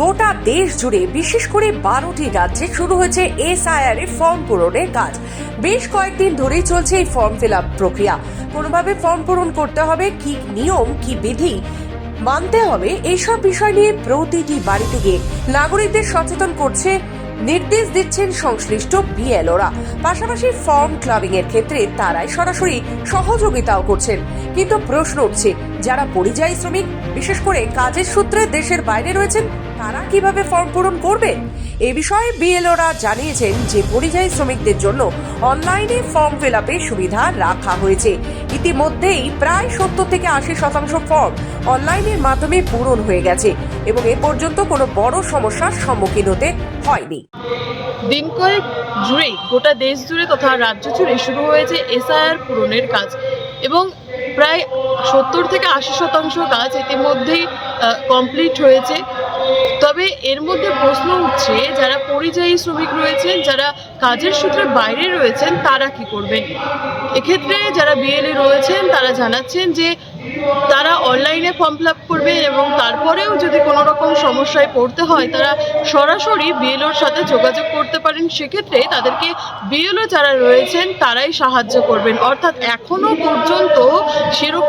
গোটা দেশ জুড়ে, বিশেষ করে বারোটি রাজ্যে শুরু হয়েছে এসআইআর এর ফর্ম পূরণের কাজ। বেশ কয়েকদিন ধরেই চলছে এই ফর্ম ফিল আপ প্রক্রিয়া। কোনোভাবে ফর্ম পূরণ করতে হবে, কি নিয়ম, কি বিধি মানতে হবে এইসব বিষয় নিয়ে প্রতিটি বাড়িতে গিয়ে নাগরিকদের সচেতন করছে, নির্দেশ দিচ্ছেন সংশ্লিষ্ট বিএলওরা। পাশাপাশি ফর্ম ক্লাবিং এর ক্ষেত্রে তারাই সরাসরি সহযোগিতাও করছেন। কিন্তু প্রশ্ন উঠছে, যারা পরিযায়ী শ্রমিক, বিশেষ করে কাজের সূত্রে দেশের বাইরে রয়েছেন তারা কীভাবে ফর্ম পূরণ করবেন এ বিষয়ে বিএলওরা জানিয়েছেন যে পরিযায়ী শ্রমিকদের জন্য অনলাইনে ফর্ম ফিল সুবিধা রাখা হয়েছে। ইতিমধ্যেই প্রায় সত্তর থেকে আশি শতাংশ ফর্ম অনলাইনের মাধ্যমে পূরণ হয়ে গেছে এবং এ পর্যন্ত কোনো বড় সমস্যার সম্মুখীন হতে হয়নি। দিন কয়েক জুড়েই গোটা দেশ জুড়ে তথা রাজ্য জুড়ে শুরু হয়েছে এসআইআর পূরণের কাজ এবং প্রায় সত্তর থেকে আশি শতাংশ কাজ ইতিমধ্যেই কমপ্লিট হয়েছে। তবে এর মধ্যে প্রশ্ন উঠছে, যারা পরিযায়ী শ্রমিক রয়েছেন, যারা কাজের সূত্রে বাইরে রয়েছেন, তারা কি করবেন? এক্ষেত্রে যারা বিএলএ রয়েছেন, তারা জানাচ্ছেন যে তারা অনলাইনে ফর্ম ফিল করবেন এবং তারপরেও যদি কোনো রকম সমস্যায় পড়তে হয়, তারা সরাসরি বিএলওর সাথে যোগাযোগ করতে পারেন। সেক্ষেত্রে তাদেরকে বিএলও যারা রয়েছেন, তারাই সাহায্য করবেন। অর্থাৎ এখনও পর্যন্ত সেরকম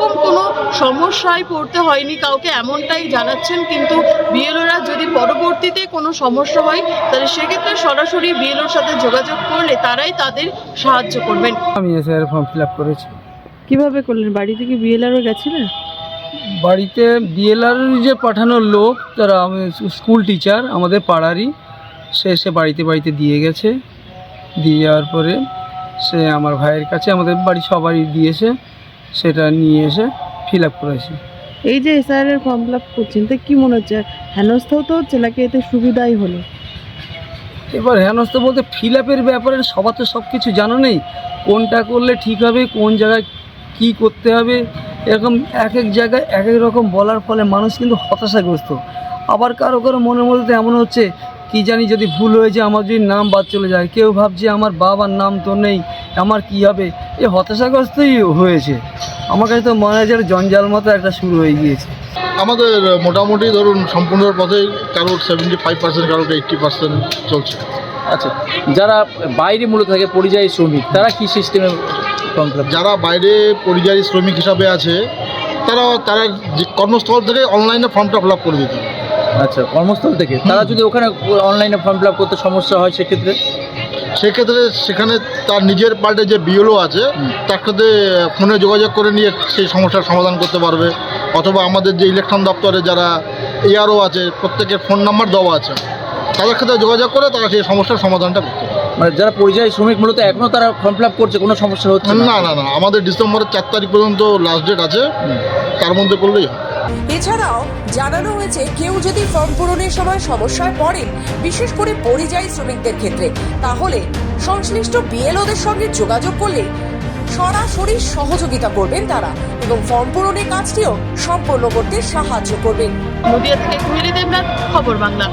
সমস্যায় পড়তে হয়নি কাউকে এমনটাই জানাচ্ছেন কিন্তু বিএলওরা যদি পরবর্তীতে কোনো সমস্যা হয় তাহলে সেক্ষেত্রে সরাসরি বিএলওর সাথে যোগাযোগ করলে তারাই তাদের সাহায্য করবেন। আমি এসআইয়ের ফর্ম ফিল আপ করেছি। কীভাবে করলেন? বাড়ি থেকে বিএলআরও গেছিলেন? বাড়িতে বিএলআর যে পাঠানোর লোক তারা আমি স্কুল টিচার আমাদের পাড়ারই। সে এসে বাড়িতে বাড়িতে দিয়ে গেছে। দিয়ে যাওয়ার পরে সে আমার ভাইয়ের কাছে আমাদের বাড়ি সবারই দিয়েছে। সেটা নিয়ে এসে ফিল আপ করেছি। এই যে এসআইআর এর ফর্ম ফিল আপ করছেন তো কি মনে হচ্ছে? হেনস্থাও তো হচ্ছে নাকি এতে সুবিধাই হলো? এবার হেনস্থ বলতে ফিল আপের ব্যাপারে সবার তো সব কিছু জানা নেই। কোনটা করলে ঠিক হবে কোন জায়গায় কি করতে হবে এরকম এক এক জায়গায় এক এক রকম বলার ফলে মানুষ কিন্তু হতাশাগ্রস্ত। আবার কারও কারও মনের মধ্যে এমন হচ্ছে কি জানি যদি ভুল হয়ে যায় আমার যদি নাম বাদ চলে যায় কেউ ভাবছে আমার বাবার নাম তো নেই আমার কি হবে? এ হতাশাগ্রস্তই হয়েছে। আমার কাছে তো মনে হয় জঞ্জাল মতো একটা শুরু হয়ে গিয়েছে। আমাদের মোটামুটি ধরুন সম্পূর্ণ পথে কারোর সেভেন্টি ফাইভ পার্সেন্ট কারোর এইট্টি পার্সেন্ট চলছে। আচ্ছা যারা বাইরে মূলত থাকে পরিযায়ী শ্রমিক তারা কি সিস্টেমে ফর্ম ফিল যারা বাইরে পরিযায়ী শ্রমিক হিসাবে আছে তারা তারা কর্মস্থল থেকে অনলাইনে ফর্মটা ফিল আপ করে দিতে। আচ্ছা কর্মস্থল থেকে? তারা যদি ওখানে অনলাইনে ফর্ম ফিল আপ করতে সমস্যা হয় সেক্ষেত্রে? সেক্ষেত্রে সেখানে তার নিজের পার্টে যে বিএলও আছে তার সাথে ফোনে যোগাযোগ করে নিয়ে সেই সমস্যার সমাধান করতে পারবে। অথবা আমাদের যে ইলেকশন দপ্তরে যারা এআরও আছে প্রত্যেকের ফোন নাম্বার দেওয়া আছে তাদের সাথে যোগাযোগ করে তারা সেই সমস্যার সমাধানটা করতে পারবে। মানে যারা পরিযায়ী শ্রমিক মূলত এখনও তারা ফর্ম ফিল আপ করছে কোনো সমস্যা হচ্ছে না? না না না আমাদের ডিসেম্বরের চার তারিখ পর্যন্ত লাস্ট ডেট আছে তার মধ্যে করলেই হয় এছাড়াও জানানো হয়েছে, কেউ যদি ফর্ম পূরণের সময় সমস্যায় পড়েন, বিশেষ করে পরিযায়ী শ্রমিকদের ক্ষেত্রে, তাহলে সংশ্লিষ্ট বিএলওদের সঙ্গে যোগাযোগ করলে সরাসরি সহযোগিতা করবেন তারা এবং ফর্ম পূরণের কাজটিও সম্পন্ন করতে সাহায্য করবেন। নদিয়া থেকে খবর বাংলা।